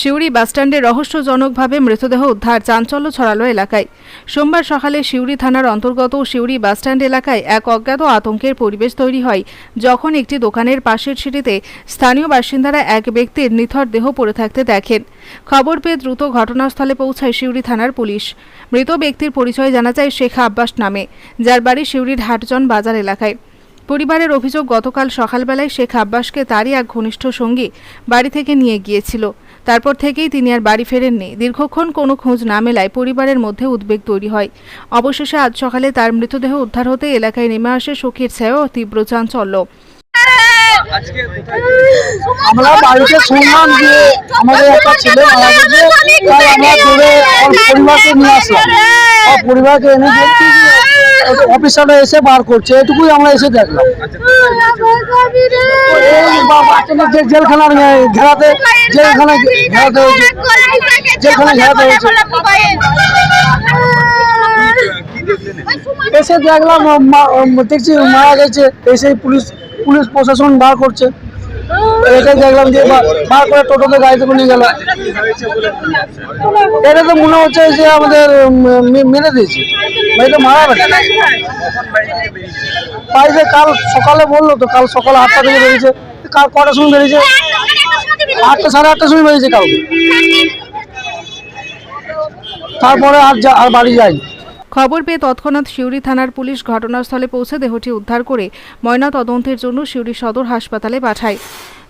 সিউড়ি বাসস্ট্যান্ডে রহস্যজনকভাবে মৃতদেহ উদ্ধার চাঞ্চল্য ছড়ালো এলাকায়। সোমবার সকালে সিউড়ি থানার অন্তর্গত সিউড়ি বাসস্ট্যান্ড এলাকায় এক অজ্ঞাত আতঙ্কের পরিবেশ তৈরি হয়, যখন একটি দোকানের পাশের সিঁড়িতে স্থানীয় বাসিন্দারা এক ব্যক্তির নিথর দেহ পড়ে থাকতে দেখেন। খবর পেয়ে দ্রুত ঘটনাস্থলে পৌঁছায় সিউড়ি থানার পুলিশ। মৃত ব্যক্তির পরিচয় জানা যায় শেখ আব্বাস নামে, যার বাড়ি সিউড়ির হাটজন বাজার এলাকায়। পরিবারের অভিযোগ গতকাল সকালবেলায় শেখ আব্বাসকে তারই এক ঘনিষ্ঠ সঙ্গী বাড়ি থেকে নিয়ে গিয়েছিল। তারপর থেকেই তিনি আর বাড়ি ফেরেননি। দীর্ঘক্ষণ কোনো খোঁজ না মেলায় পরিবারের মধ্যে উদ্বেগ তৈরি হয়। অবশেষে আজ সকালে তার মৃতদেহ উদ্ধার হতে এলাকায় নেমে আসে শোকের ছায়া ও তীব্র চাঞ্চল্য। আমরা বাড়িতে শুনলাম যে আমাদের একটা ছেলে মারা গেছে। তাই আমরা ধরে পরিবারকে নিয়ে আসলাম। পরিবারকে এনে দেখছি যে অফিসাররা এসে বার করছে, এটুকুই আমরা এসে দেখলাম। যে জেলখানার ঘেরাতে জেলখানা ঘেরাতে হয়েছে। যেখানে ঘেরাতে হয়েছে। এসে দেখলাম দেখছি মারা গেছে, এসে পুলিশ পুলিশ প্রশাসন বার করছে। এটাই দেখলাম যে টোটোতে গাড়িতে নিয়ে এটা তো মনে হচ্ছে যে আমাদের মেরে দিয়েছে। গেছে বাড়িতে কাল সকালে বলল তো, কাল সকালে আটটা থেকে বেরিয়েছে। কাল কটার সময় বেরিয়েছে? আটটা, সাড়ে আটটার সময় বেরিয়েছে কালকে। তারপরে আর যা- আর বাড়ি যায়নি। খবর পেয়ে তৎক্ষণাৎ সিউড়ি থানার পুলিশ ঘটনাস্থলে পৌঁছে দেহটি উদ্ধার করে ময়না তদন্তের জন্য সিউড়ি সদর হাসপাতালে পাঠায়।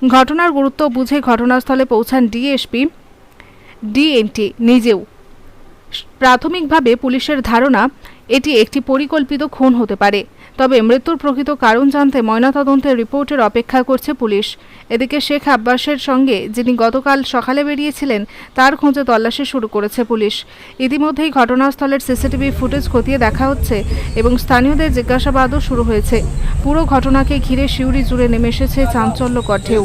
ঘটনার গুরুত্ব বুঝে ঘটনাস্থলে পৌঁছান ডিএসপি, ডিএনটি নিজেও। প্রাথমিকভাবে পুলিশের ধারণা এটি একটি পরিকল্পিত খুন হতে পারে। তবে মৃত্যুর প্রকৃত কারণ জানতে ময়নাতদন্তের রিপোর্টের অপেক্ষা করছে পুলিশ। এদিকে শেখ আব্বাসের সঙ্গে যিনি গতকাল সকালে বেরিয়েছিলেন, তার খোঁজে তল্লাশি শুরু করেছে পুলিশ। ইতিমধ্যেই ঘটনাস্থলের সিসিটিভি ফুটেজ খতিয়ে দেখা হচ্ছে এবং স্থানীয়দের জিজ্ঞাসাবাদও শুরু হয়েছে। পুরো ঘটনাকে ঘিরে শিউরি জুড়ে নেমে এসেছে চাঞ্চল্যকর ঢেউ।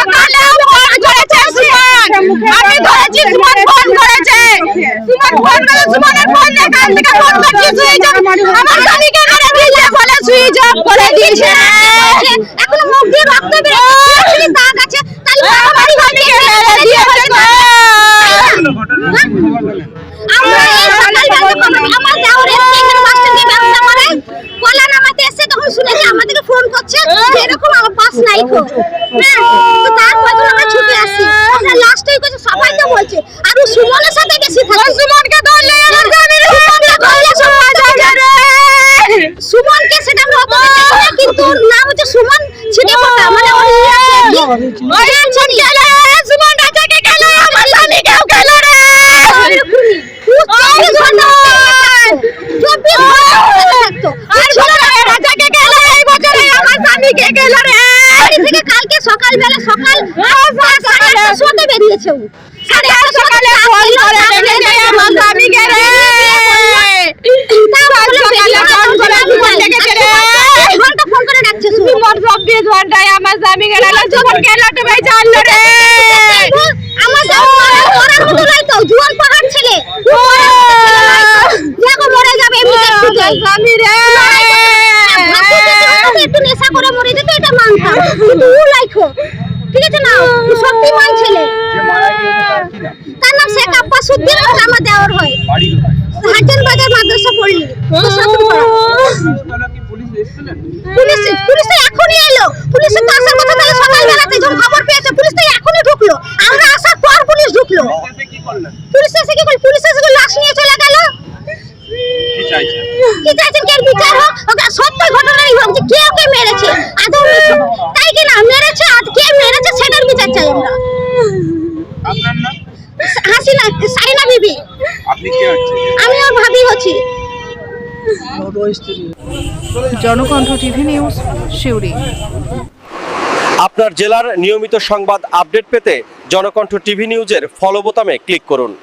আমি ধরেছি সুমন ফোন করেছে সুমন ফোন করে সুমনের ফোন দেখে আমি থেকে ফোন করছি সুইচ অফ আমার স্বামীকে মেরে দিয়েছে বলে সুইচ অফ করে দিয়েছে এখনও মুখ দিয়ে রক্ত বেরোচ্ছে দাগ আছে তাহলে বাড়ি ঘরে মেরে দিয়েছে আমরা এই সকালবেলা আমার দেওর এসে এখানে বাস স্ট্যান্ডে ব্যবসা করে কলা নামাতে এসে তখন শুনেছি আমাদেরকে ফোন করছে যে এরকম আমার বাস নাই খো হ্যাঁ তো তারপর তো আমরা ছুটে আসি আমরা লাস্টেই কিছু সবাই তো বলছে আর ও সুমনের সাথে বেশি থাকে সুমনকে ধরলে আমার জামিন সুমনকে ধরলে সবাই যাবে রে সুমনকে সেটা আমরা অপরাধ দেখি না কিন্তু ওর নাম হচ্ছে সুমন ছিটে পড়া মানে ওর ইয়ে আছে কি ওই আছে গেলে সুমন রাজাকে গেলে আমার স্বামীকেও গেলে রে চব্বিশ ঘণ্টা চব্বিশ ঘণ্টা থাকতো আর ছেলেরা রাজাকে গেলে এই বছরে আমার স্বামীকে গেল রে বাড়ি থেকে কালকে সকালবেলা সকাল সাড়ে বেরিয়েছে ও। সকালে ফোন করে চব্বিশ ঘন্টায় আমার স্বামীকে গেল সুমন গেল তুমি জানলো রে। আমার মরার মতো নয় তো জুয়ান পাহাড় ছেলে। দেখো মরে যাবে এমনি স্বামী রে। করে মরে যেত, এটা মানতাম। কিন্তু ও লাইখো, ঠিক আছে না? ও শক্তিমান ছেলে। তার নাম শেখ আব্বাস উদ্দিন আর আমার দেওয়ার হয়। হাজান বাজার মাদ্রাসা পড়লি। পুলিশ পুলিশ তো এখনই এলো। পুলিশের তো আসার কথা তাহলে সকালবেলাতে যখন খবর পেয়েছে, পুলিশ তো এখনই ঢুকলো। আমরা আসার পর পুলিশ ঢুকলো। পুলিশ এসে কি করল? পুলিশ এসে লাশ নিয়ে চলে গেল। কি চাইছেন? কে বিচার হোক? সত্য ঘটনাই হোক যে কে ওকে মেরেছে? আদৌ মিছ- তাই কি না? মেরেছে আর কে মেরেছে সেটার বিচার চাই আমরা। আপনার নাম? হাসিনা সাইনা বিবি। আপনি কে হচ্ছে আমি ওর ভাবি হচ্ছি। জনকণ্ঠ টিভি নিউজ শিউরি। আপনার জেলার নিয়মিত সংবাদ আপডেট পেতে জনকণ্ঠ টিভি নিউজের ফলো বোতামে ক্লিক করুন।